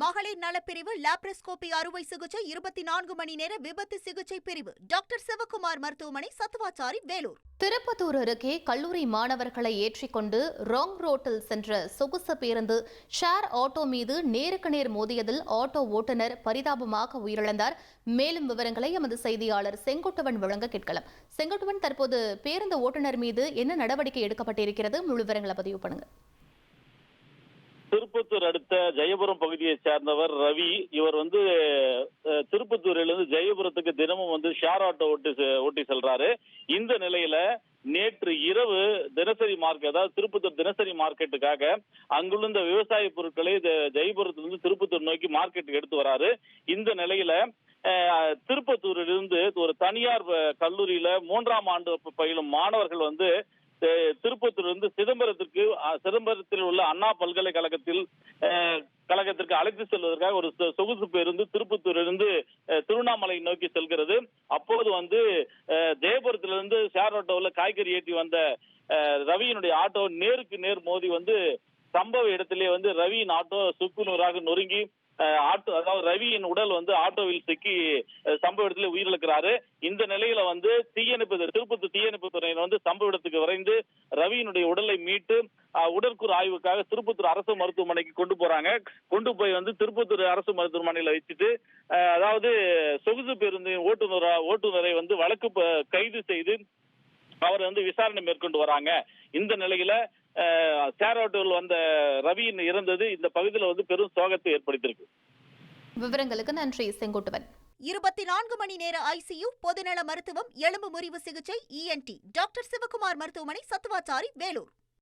மகளிர் நலப்பிரிவு லாப்ரோஸ்கோபி அறுவை சிகிச்சை இருபத்தி நான்கு மணி நேர விபத்து சிகிச்சை பிரிவு. டாக்டர் சிவகுமார் மருத்துவமனை சத்துவாச்சாரி வேலூர். திருப்பத்தூர் அருகே கல்லூரி மாணவர்களை ஏற்றிக்கொண்டு ராங் ரோட்டில் சென்ற சொகுசு பேருந்து ஷேர் ஆட்டோ மீது நேருக்கு நேர் மோதியதில் ஆட்டோ ஓட்டுநர் பரிதாபமாக உயிரிழந்தார். மேலும் விவரங்களை எமது செய்தியாளர் செங்கோட்டவன் வழங்க கேட்கலாம். செங்கோட்டவன் தற்போது பேருந்து ஓட்டுநர் மீது என்ன நடவடிக்கை எடுக்கப்பட்டிருக்கிறது? முழு விவரங்களை பதிவு பண்ணுங்க. திருப்பத்தூர் அடுத்த ஜெயபுரம் பகுதியை சேர்ந்தவர் ரவி. இவர் வந்து திருப்பத்தூரிலிருந்து ஜெயபுரத்துக்கு தினமும் வந்து ஷேர் ஆட்டோ ஓட்டி செ- ஓட்டி செல்றாரு. இந்த நிலையில நேற்று இரவு தினசரி மார்க்கெட் அதாவது திருப்பத்தூர் தினசரி மார்க்கெட்டுக்காக அங்குள்ள இந்த விவசாய பொருட்களை ஜெயபுரத்திலிருந்து திருப்பத்தூர் நோக்கி மார்க்கெட்டுக்கு எடுத்து வராரு. இந்த நிலையில அஹ், திருப்பத்தூரிலிருந்து ஒரு தனியார் கல்லூரியில மூன்றாம் ஆண்டு பயிலும் மாணவர்கள் வந்து திருப்பத்தூரிலிருந்து சிதம்பரத்திற்கு சிதம்பரத்தில் உள்ள அண்ணா பல்கலைக்கழகத்தில் கழகத்திற்கு அழைத்து செல்வதற்காக ஒரு சொகுசு பேருந்து திருப்பத்தூரிலிருந்து திருவண்ணாமலை நோக்கி செல்கிறது. அப்போது வந்து அஹ், ஜெயபுரத்திலிருந்து ஷேர் ஆட்டோவில் காய்கறி ஏற்றி வந்த ரவியினுடைய ஆட்டோ நேருக்கு நேர் மோதி வந்து சம்பவ இடத்திலே வந்து ரவியின் ஆட்டோ சுக்குநூறாக நொறுங்கி ஆட்டோ அதாவது ரவியின் உடல் வந்து ஆட்டோவில் சிக்கி சம்பவ இடத்துல உயிரிழக்கிறாரு. இந்த நிலையில வந்து தீயணைப்பு திருப்பத்தூர் தீயணைப்பு துறையினர் வந்து சம்பவ இடத்துக்கு விரைந்து ரவியினுடைய உடலை மீட்டு உடற்கூறு ஆய்வுக்காக திருப்பத்தூர் அரசு மருத்துவமனைக்கு கொண்டு போறாங்க. கொண்டு போய் வந்து திருப்பத்தூர் அரசு மருத்துவமனையில வச்சுட்டு அதாவது சொகுசு பேருந்தின் ஓட்டுநர் ஓட்டுநரை வந்து வழக்கு ப- கைது செய்து அவர் வந்து விசாரணை மேற்கொண்டு வராங்க. இந்த நிலையில ஆட்டோவில் வந்த ரவியின் இறந்தது இந்த பகுதியில் வந்து பெரும் சோகத்தை ஏற்படுத்தியிருக்கு. விவரங்களுக்கு நன்றி செங்குட்டுவன். இருபத்தி நான்கு மணி நேர ஐசியு பொதுநல மருத்துவம் எலும்பு முறிவு சிகிச்சை இஎன்டி டாக்டர் சிவகுமார் மருத்துவமனை சத்துவாச்சாரி வேலூர்.